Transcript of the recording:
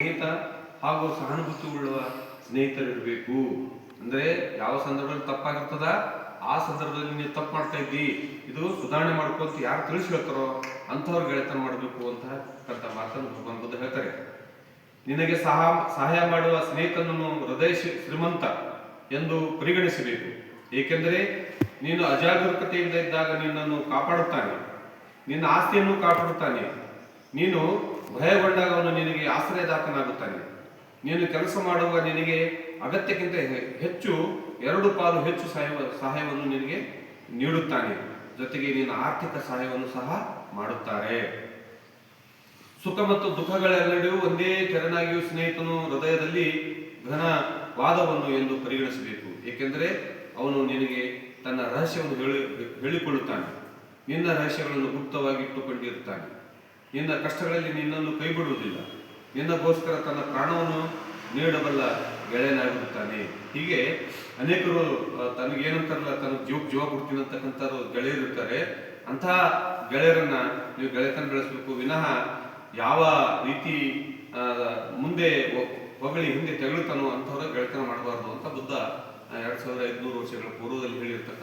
ಸ್ನೇಹಿತ ಹಾಗೂ ಸಹಾನುಭೂತಿ ಉಳ್ಳುವ ಸ್ನೇಹಿತರಿರಬೇಕು. ಅಂದ್ರೆ ಯಾವ ಸಂದರ್ಭದಲ್ಲಿ ತಪ್ಪಾಗಿರ್ತದ? ಆ ಸಂದರ್ಭದಲ್ಲಿ ನೀವು ತಪ್ಪು ಮಾಡ್ತಾ ಇದ್ದಿ. ಇದು ಸುಧಾರಣೆ ಮಾಡ್ಕೊಂತ ಯಾರು ತಿಳಿಸಿ ಹೇಳ್ತಾರೋ ಅಂಥವ್ರು ಗೆಳೆತನ ಮಾಡಬೇಕು ಅಂತ ಕಂತ ಮಾತನ್ನು ಭಗವಾನ್ ಬುದ್ಧ ಹೇಳ್ತಾರೆ. ನಿನಗೆ ಸಹ, ಸಹಾಯ ಮಾಡುವ ಸ್ನೇಹಿತನನ್ನು ಹೃದಯ ಶ್ರೀಮಂತ ಎಂದು ಪರಿಗಣಿಸಬೇಕು. ಏಕೆಂದರೆ ನೀನು ಅಜಾಗರೂಕತೆಯಿಂದ ಇದ್ದಾಗ ನಿನ್ನನ್ನು ಕಾಪಾಡುತ್ತಾನೆ. ನಿನ್ನ ಆಸ್ತಿಯನ್ನು ಕಾಪಾಡುತ್ತಾನೆ. ನೀನು ಭಯಗೊಂಡಾಗ ಅವನು ನಿನಗೆ ಆಶ್ರಯದಾತನಾಗುತ್ತಾನೆ. ನೀನು ಕೆಲಸ ಮಾಡುವಾಗ ನಿನಗೆ ಅಗತ್ಯಕ್ಕಿಂತ ಹೆಚ್ಚು ಎರಡು ಪಾಲು ಹೆಚ್ಚು ಸಹಾಯ ಸಹಾಯವನ್ನು ನಿನಗೆ ನೀಡುತ್ತಾನೆ. ಜೊತೆಗೆ ನಿನ್ನ ಆರ್ಥಿಕ ಸಹಾಯವನ್ನು ಸಹ ಮಾಡುತ್ತಾರೆ. ಸುಖ ಮತ್ತು ದುಃಖಗಳೆಲ್ಲಡೆಯೂ ಒಂದೇ ತೆರನಾಗಿಯೂ ಸ್ನೇಹಿತನು ಹೃದಯದಲ್ಲಿ ಘನ ವಾದವನ್ನು ಎಂದು ಪರಿಗಣಿಸಬೇಕು. ಏಕೆಂದರೆ ಅವನು ನಿನಗೆ ತನ್ನ ರಹಸ್ಯವನ್ನು ಹೇಳಿ, ಹೇಳಿಕೊಳ್ಳುತ್ತಾನೆ. ನಿನ್ನ ರಹಸ್ಯಗಳನ್ನು ಗುಪ್ತವಾಗಿ ಇಟ್ಟುಕೊಂಡಿರುತ್ತಾನೆ ನಿನ್ನ ಕಷ್ಟಗಳಲ್ಲಿ ನಿನ್ನನ್ನು ಕೈಬಿಡುವುದಿಲ್ಲ. ನಿನ್ನಗೋಸ್ಕರ ತನ್ನ ಪ್ರಾಣವನ್ನು ನೀಡಬಲ್ಲ ಗೆಳೆಯನಾಗಿರುತ್ತಾನೆ. ಹೀಗೆ ಅನೇಕರು ತನಗೇನಂತಾರಲ್ಲ ತನ್ನ ಜೀವ ಜೀವ ಕೊಡ್ತೀನಿ ಅಂತಕ್ಕಂಥವ್ರು ಗೆಳೆಯರಿರ್ತಾರೆ. ಅಂತಹ ಗೆಳೆಯರನ್ನ ನೀವು ಗೆಳೆತನ ಬೆಳೆಸಬೇಕು. ವಿನಃ ಯಾವ ರೀತಿ ಮುಂದೆ ಹೊಗಳಿ ಹಿಂದೆ ತೆಗಳುತ್ತಾನೋ ಅಂಥವ್ರ ಗೆಳೆತನ ಮಾಡಬಾರ್ದು ಅಂತ ಬುದ್ಧ ಎರಡ್ ಸಾವಿರದ ಐದುನೂರು ವರ್ಷಗಳ ಪೂರ್ವದಲ್ಲಿ ಹೇಳಿರ್ತಕ್ಕಂಥ